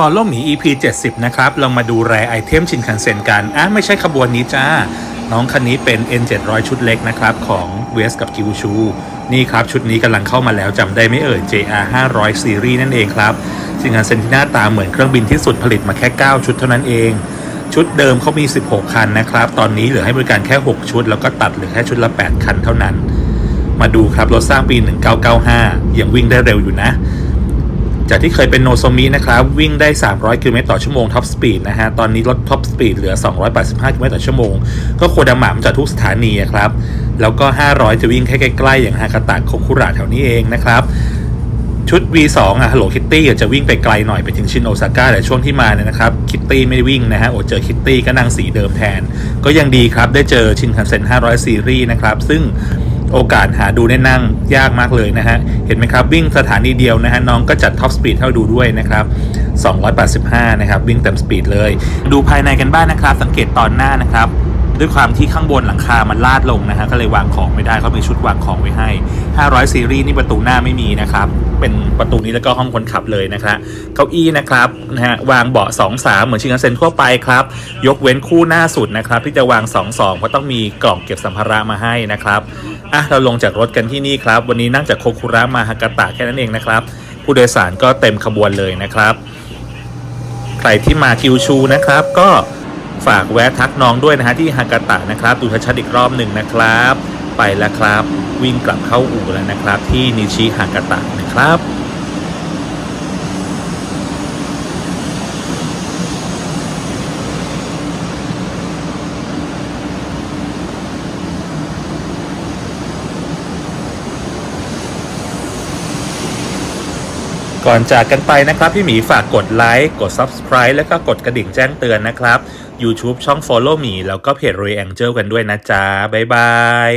ฟอลโล่หมี EP 70 นะครับ เรามาดูแรไอเทมชินคันเซ็นกัน อะ ไม่ใช่ขบวนนี้จ้า น้องคันนี้เป็น N 700 ชุดเล็กนะครับ ของเวสกับกิวชู นี่ครับ ชุดนี้กำลังเข้ามาแล้วจำได้ไม่เอ่ย JR 500ซีรีส์นั่นเองครับ ชินคันเซ็นที่หน้าตาเหมือนเครื่องบินที่สุดผลิตมาแค่ 9 ชุดเท่านั้นเอง ชุดเดิมเขามี 16 คันนะครับ ตอนนี้เหลือให้บริการแค่ 6 ชุด แล้วก็ตัดเหลือแค่ชุดละ 8 คันเท่านั้น มาดูครับรถสร้างปี 1995 ยังวิ่งได้เร็วอยู่นะ จากที่เคยเป็นโนโซมินะครับ วิ่งได้ 300 กิโลเมตรต่อชั่วโมงท็อปสปีดนะฮะ ตอนนี้ลดท็อปสปีดเหลือ 285 กิโลเมตรต่อชั่วโมง ก็โคดามะมันจากทุกสถานีครับ แล้วก็ 500 จะวิ่งแค่ใกล้ๆ อย่างฮากาตะโคคุระแถวนี้เองนะครับ ชุด V2 อะฮัลโหลคิตตี้จะวิ่งไปไกลหน่อยไปถึงชินโอซาก้าแต่ช่วงที่มาเนี่ยนะครับคิตตี้ไม่ได้วิ่งนะฮะโอเจอคิตตี้ก็นั่งสีเดิมแทน ก็ยังดีครับได้เจอชินคันเซ็น500ซีรีส์นะครับซึ่ง โอกาสหาดูได้นั่งยากมากเลยนะฮะ เห็นไหมครับ วิ่งสถานีเดียวนะฮะ น้องก็จัดท็อปสปีดให้เราดูด้วยนะครับ 285 นะครับ วิ่งเต็มสปีดเลย ดูภายในกันบ้างนะครับ สังเกตตอนหน้านะครับด้วยความที่ข้างบนหลังคา มันลาดลงนะฮะ ก็เลยวางของไม่ได้เขามีชุดวางของไว้ให้ 500 ซีรีส์นี่ประตูหน้าไม่มีนะครับ เป็นประตูนี้แล้วก็ห้องคนขับเลยนะครับเก้าอี้นะครับนะฮะ วางเบาะ2 3 เหมือนชิงคันเซ็นทั่วไปครับ ยกเว้นคู่หน้าสุดนะครับ ที่จะวาง 2 2 เพราะต้องมีกล่องเก็บสัมภาระมาให้นะครับ อะเราลงจากรถกันที่นี่ครับ วันนี้นั่งจากโคคุระมาฮากาตะแค่นั้นเองนะครับ ผู้โดยสารก็เต็มขบวนเลยนะครับ ใครที่มาคิวชูนะครับ ก็ฝากแวะทักน้องด้วยนะฮะที่ฮากาตะนะครับ ดูชัดๆอีกรอบหนึ่งนะครับ ไปแล้วครับ วิ่งกลับเข้าอู่แล้วนะครับ ที่นิชิฮากาตะนะครับ ก่อนจากกันไปนะครับ พี่หมีฝากกดไลค์กด Subscribe แล้วก็กดกระดิ่งแจ้งเตือนนะครับ YouTube ช่อง Follow หมีแล้วก็เพจ r e Angel กันด้วยนะจ๊ะ บ๊ายบาย